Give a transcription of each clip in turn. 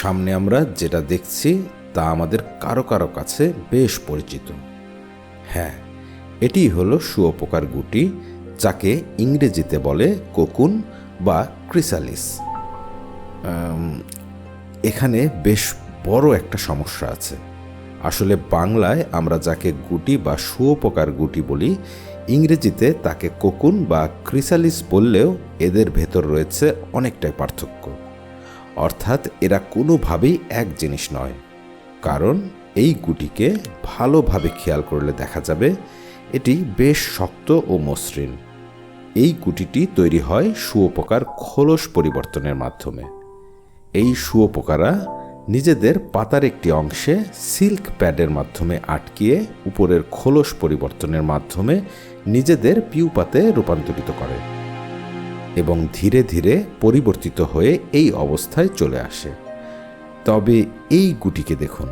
সামনে আমরা যেটা দেখছি, তা আমাদের কারও কারও কাছে বেশ পরিচিত। হ্যাঁ এটি হলো শুয়োপোকার গুটি, যাকে ইংরেজিতে বলে কোকুন বা ক্রিসালিস। এখানে বেশ বড় একটা সমস্যা আছে। আসলে বাংলায় আমরা যাকে গুটি বা শুয়োপোকার গুটি বলি, ইংরেজিতে তাকে কোকুন বা ক্রিসালিস বললেও এদের ভেতর রয়েছে অনেকটাই পার্থক্য। অর্থাৎ এরা কোনোভাবেই এক জিনিস নয়। কারণ এই গুটিকে ভালোভাবে খেয়াল করলে দেখা যাবে এটি বেশ শক্ত ও মসৃণ। এই গুটিটি তৈরি হয় শুয়োপোকার খোলস পরিবর্তনের মাধ্যমে। এই শুয়োপোকারা নিজেদের পাতার একটি অংশে সিল্ক প্যাডের মাধ্যমে আটকিয়ে উপরের খোলস পরিবর্তনের মাধ্যমে নিজেদের পিউপাতে রূপান্তরিত করে। এবং ধীরে ধীরে পরিবর্তিত হয়ে এই অবস্থায় চলে আসে। তবে এই গুটিকে দেখুন।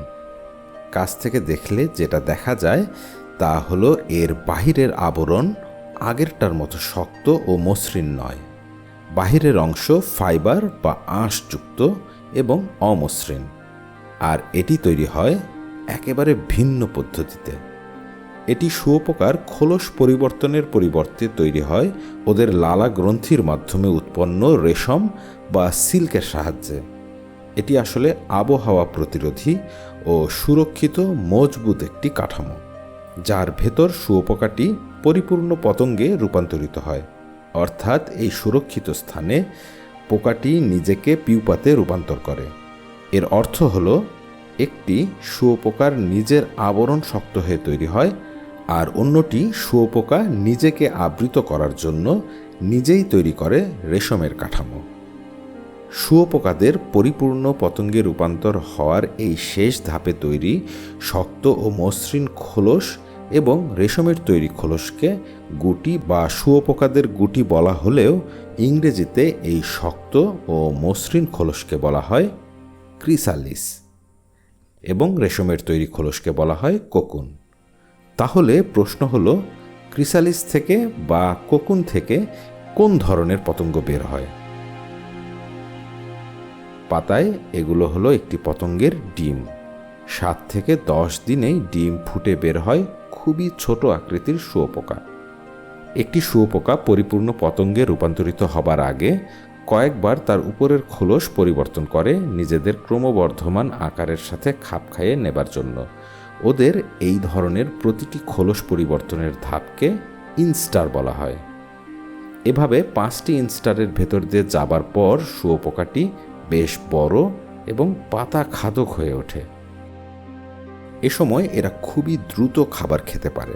কাছ থেকে দেখলে যেটা দেখা যায়, তা হলো এর বাহিরের আবরণ আগেরটার মতো শক্ত ও মসৃণ নয়। বাহিরের অংশ ফাইবার বা আঁশযুক্ত এবং অমসৃণ। আর এটি তৈরি হয় একেবারে ভিন্ন পদ্ধতিতে। এটি শুয়োপোকার খোলস পরিবর্তনের পরিবর্তে তৈরি হয়, ওদের লালা গ্রন্থির মাধ্যমে উৎপন্ন রেশম বা সিল্কের সাহায্যে। এটি আসলে আবহাওয়া প্রতিরোধী ও সুরক্ষিত, মজবুত একটি কাঠামো, যার ভেতর শুয়োপোকাটি পরিপূর্ণ পতঙ্গে রূপান্তরিত হয়। অর্থাৎ এই সুরক্ষিত স্থানে পোকাটি নিজেকে পিউপাতে রূপান্তর করে। এর অর্থ হল, একটি শুয়োপোকার নিজের আবরণ শক্ত হয়ে তৈরি হয় আর অন্যটি শুয়োপোকা নিজেকে আবৃত করার জন্য নিজেই তৈরি করে রেশমের কাঠামো। শুয়োপোকাদের পরিপূর্ণ পতঙ্গে রূপান্তর হওয়ার এই শেষ ধাপে তৈরি শক্ত ও মসৃণ খোলস এবং রেশমের তৈরি খোলসকে গুটি বা শুয়োপোকাদের গুটি বলা হলেও ইংরেজিতে এই শক্ত ও মসৃণ খোলসকে বলা হয় ক্রিসালিস এবং রেশমের তৈরি খোলসকে বলা হয় কোকুন। তাহলে প্রশ্ন হলো, ক্রিসালিস থেকে বা কোকুন থেকে কোন ধরনের পতঙ্গ বের হয়? পাতায় এগুলো হলো একটি পতঙ্গের ডিম। সাত থেকে দশ দিনেই ডিম ফুটে বের হয় খুবই ছোট আকৃতির শুয়োপোকা। একটি শুয়োপোকা পরিপূর্ণ পতঙ্গে রূপান্তরিত হবার আগে কয়েকবার তার উপরের খোলস পরিবর্তন করে নিজেদের ক্রমবর্ধমান আকারের সাথে খাপ খাইয়ে নেবার জন্য। ওদের এই ধরনের প্রতিটি খোলস পরিবর্তনের ধাপকে ইনস্টার বলা হয়। এভাবে পাঁচটি ইনস্টারের ভেতর দিয়ে যাবার পর শুয়োপোকাটি বেশ বড় এবং পাতা খাদক হয়ে ওঠে। এ সময় এরা খুবই দ্রুত খাবার খেতে পারে।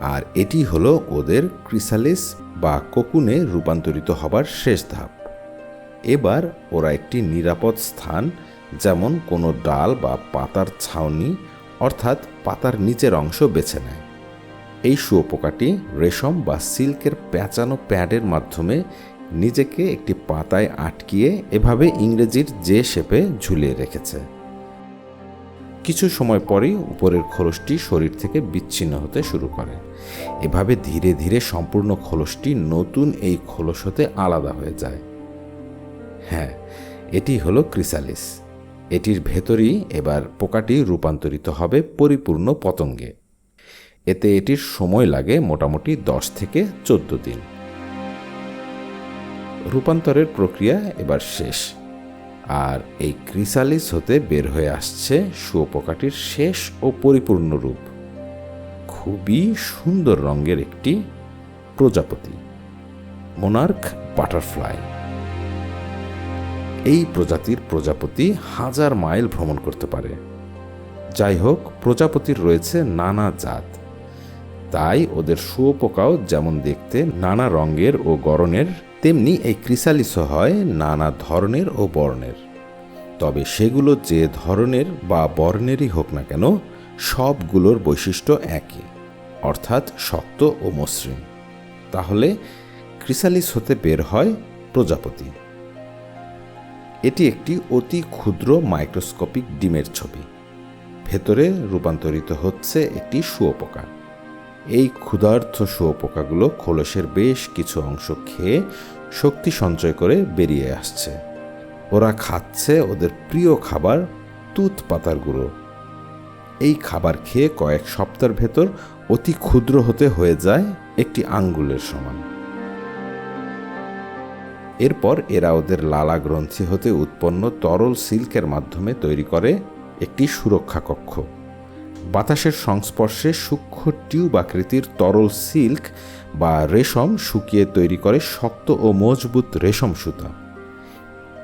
আর এটি হলো ওদের ক্রিসালিস বা কোকুনে রূপান্তরিত হবার শেষ ধাপ। এবার ওরা একটি নিরাপদ স্থান, যেমন কোনো ডাল বা পাতার ছাউনি অর্থাৎ পাতার নিচের অংশ বেছে নেয়। এই শুয়োপোকাটি রেশম বা সিল্কের প্যাঁচানো প্যাডের মাধ্যমে নিজেকে একটি পাতায় আটকিয়ে এভাবে ইংরেজির যে শেপে ঝুলিয়ে রেখেছে। কিছু সময় পরেই উপরের খোলসটি শরীর থেকে বিচ্ছিন্ন হতে শুরু করে। এভাবে ধীরে ধীরে সম্পূর্ণ খোলসটি নতুন এই খোলস হতে আলাদা হয়ে যায়। হ্যাঁ এটি হলো ক্রিসালিস। এটির ভেতরই এবার পোকাটি রূপান্তরিত হবে পরিপূর্ণ পতঙ্গে। এতে এটির সময় লাগে মোটামুটি দশ থেকে চোদ্দ দিন। রূপান্তরের প্রক্রিয়া এবার শেষ। আর এই ক্রিসালিস হতে বের হয়ে আসছে শুয়োপোকাটির শেষ ও পরিপূর্ণ রূপ। খুবই সুন্দর রঙের একটি প্রজাপতি। Monarch butterfly. এই প্রজাতির প্রজাপতি হাজার মাইল ভ্রমণ করতে পারে। যাই হোক, প্রজাপতির রয়েছে নানা জাত। তাই ওদের শুয়োপোকাও যেমন দেখতে নানা রঙের ও গড়নের, তেমনি এই ক্রিসালিসও হয় নানা ধরনের ও বর্ণের। তবে সেগুলো যে ধরনের বা বর্ণেরই হোক না কেন, সবগুলোর বৈশিষ্ট্য একই, অর্থাৎ শক্ত ও মসৃণ। তাহলে ক্রিসালিস হতে বের হয় প্রজাপতি। এটি একটি অতি ক্ষুদ্র মাইক্রোস্কোপিক ডিমের ছবি। ভেতরে রূপান্তরিত হচ্ছে একটি শুয়োপোকা। এই ক্ষুধার্থ শুয়োপোকাগুলো খোলসের বেশ কিছু অংশ খেয়ে শক্তি সঞ্চয় করে বেরিয়ে আসছে। ওরা খাচ্ছে ওদের প্রিয় খাবার তুত পাতার গুঁড়ো। এই খাবার খেয়ে কয়েক সপ্তাহের ভেতর অতি ক্ষুদ্র হতে হয়ে যায় একটি আঙ্গুলের সমান। এরপর এরা ওদের লালা গ্রন্থি হতে উৎপন্ন তরল সিল্কের মাধ্যমে তৈরি করে একটি সুরক্ষা কক্ষ। বাতাসের সংস্পর্শে সূক্ষ্ম টিউব আকৃতির তরল সিল্ক বা রেশম শুকিয়ে তৈরি করে শক্ত ও মজবুত রেশম সুতা।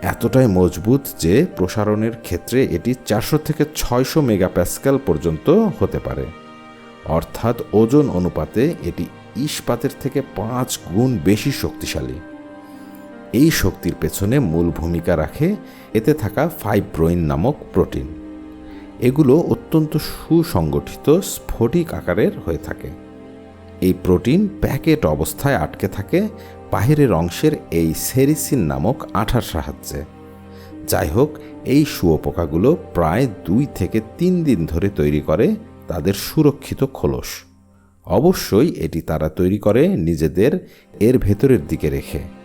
এতটাই মজবুত যে প্রসারণের ক্ষেত্রে এটি চারশো থেকে ছয়শো মেগাপ্যাসকাল পর্যন্ত হতে পারে। অর্থাৎ ওজন অনুপাতে এটি ইস্পাতের থেকে পাঁচ গুণ বেশি শক্তিশালী। এই শক্তির পেছনে মূল ভূমিকা রাখে এতে থাকা ফাইব্রোইন নামক প্রোটিন। এগুলো অত্যন্ত সুসংগঠিত স্ফটিক আকারের হয়ে থাকে। এই প্রোটিন প্যাকেট অবস্থায় আটকে থাকে বাহিরের অংশের এই সেরিসিন নামক আঠার সাহায্যে। যাই হোক এই শুয়োপোকাগুলো প্রায় দুই থেকে তিন দিন ধরে তৈরি করে তাদের সুরক্ষিত খোলস। অবশ্যই এটি তারা তৈরি করে নিজেদের এর ভেতরের দিকে রেখে।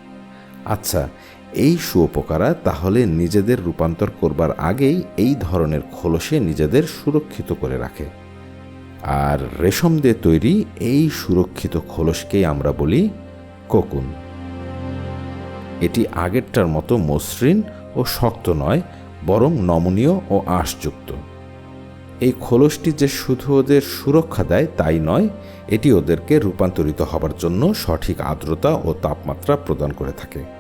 আচ্ছা এই শুয়োপোকারা তাহলে নিজেদের রূপান্তর করবার আগেই এই ধরনের খোলসে নিজেদের সুরক্ষিত করে রাখে। আর রেশম দিয়ে তৈরি এই সুরক্ষিত খোলসকেই আমরা বলি কোকুন। এটি আগেরটার মতো মসৃণ ও শক্ত নয়, বরং নমনীয় ও আঁশযুক্ত। এই খোলসটি যে শুধু ওদের সুরক্ষা দেয় তাই নয়, এটি ওদেরকে রূপান্তরিত হবার জন্য সঠিক আর্দ্রতা ও তাপমাত্রা প্রদান করে থাকে।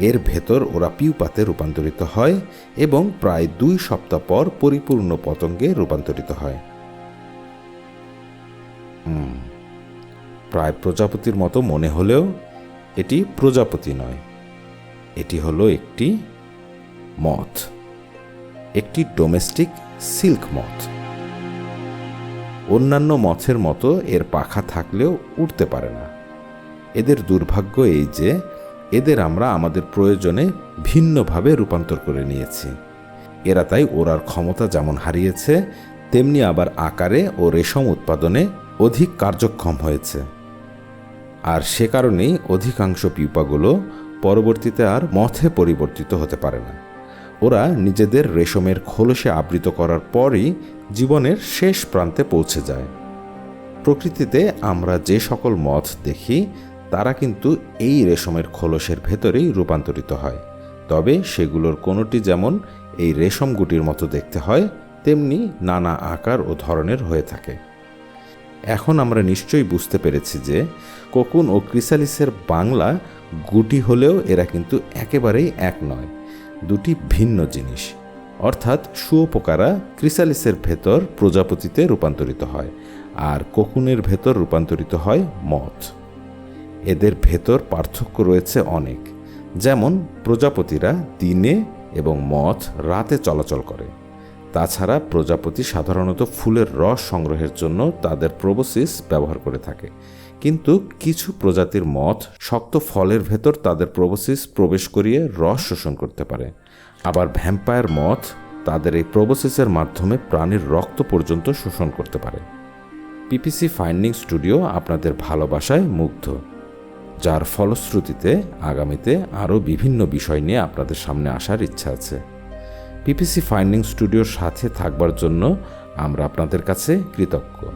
এর ভেতর ওরা পিউপাতে রূপান্তরিত হয় এবং প্রায় দুই সপ্তাহ পর পরিপূর্ণ পতঙ্গে রূপান্তরিত হয়। প্রায় প্রজাপতির মতো মনে হলেও এটি প্রজাপতি নয়। এটি হলো একটি মথ একটি ডোমেস্টিক সিল্ক মথ অন্যান্য মথের মতো এর পাখা থাকলেও উঠতে পারে না। এদের দুর্ভাগ্য এই যে এদের আমরা আমাদের প্রয়োজনে ভিন্নভাবে রূপান্তর করে নিয়েছি। এরা তাই ওরার ক্ষমতা যেমন হারিয়েছে, তেমনি আবার আকারে ও রেশম উৎপাদনে অধিক কার্যক্ষম হয়েছে। আর সে কারণেই অধিকাংশ পিউপাগুলো পরবর্তীতে আর মথে পরিবর্তিত হতে পারে না। ওরা নিজেদের রেশমের খোলসে আবৃত করার পরই জীবনের শেষ প্রান্তে পৌঁছে যায়। প্রকৃতিতে আমরা যে সকল মথ দেখি তারা কিন্তু এই রেশমের খোলসের ভেতরেই রূপান্তরিত হয়। তবে সেগুলোর কোনোটি যেমন এই রেশম গুটির মতো দেখতে হয়, তেমনি নানা আকার ও ধরনের হয়ে থাকে। এখন আমরা নিশ্চয়ই বুঝতে পেরেছি যে কোকুন ও ক্রিসালিসের বাংলা গুটি হলেও এরা কিন্তু একেবারেই এক নয়, দুটি ভিন্ন জিনিস। অর্থাৎ শুয়োপোকারা ক্রিসালিসের ভেতর প্রজাপতিতে রূপান্তরিত হয়, আর কোকুনের ভেতর রূপান্তরিত হয় মথ। এদের ভেতর পার্থক্য রয়েছে অনেক। যেমন, প্রজাপতিরা দিনে এবং মথ রাতে চলাচল করে। তাছাড়া প্রজাপতি সাধারণত ফুলের রস সংগ্রহের জন্য তাদের প্রোবোসিস ব্যবহার করে থাকে। কিন্তু কিছু প্রজাতির মথ শক্ত ফলের ভেতর তাদের প্রোবোসিস প্রবেশ করিয়ে রস শোষণ করতে পারে। আবার ভ্যাম্পায়ার মথ তাদের এই প্রোবোসিসের মাধ্যমে প্রাণীর রক্ত পর্যন্ত শোষণ করতে পারে। পিপিসি ফাইন্ডিং স্টুডিও আপনাদের ভালোবাসায় মুগ্ধ। যার ফলশ্রুতিতে আগামীতে আরও বিভিন্ন বিষয় নিয়ে আপনাদের সামনে আসার ইচ্ছা আছে। পিপিসি ফাইন্ডিং স্টুডিওর সাথে থাকবার জন্য আমরা আপনাদের কাছে কৃতজ্ঞ।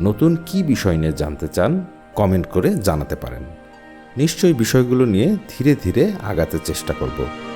নতুন কি বিষয় নিয়ে জানতে চান কমেন্ট করে জানাতে পারেন। নিশ্চয়ই বিষয়গুলো নিয়ে ধীরে ধীরে আগাতে চেষ্টা করব।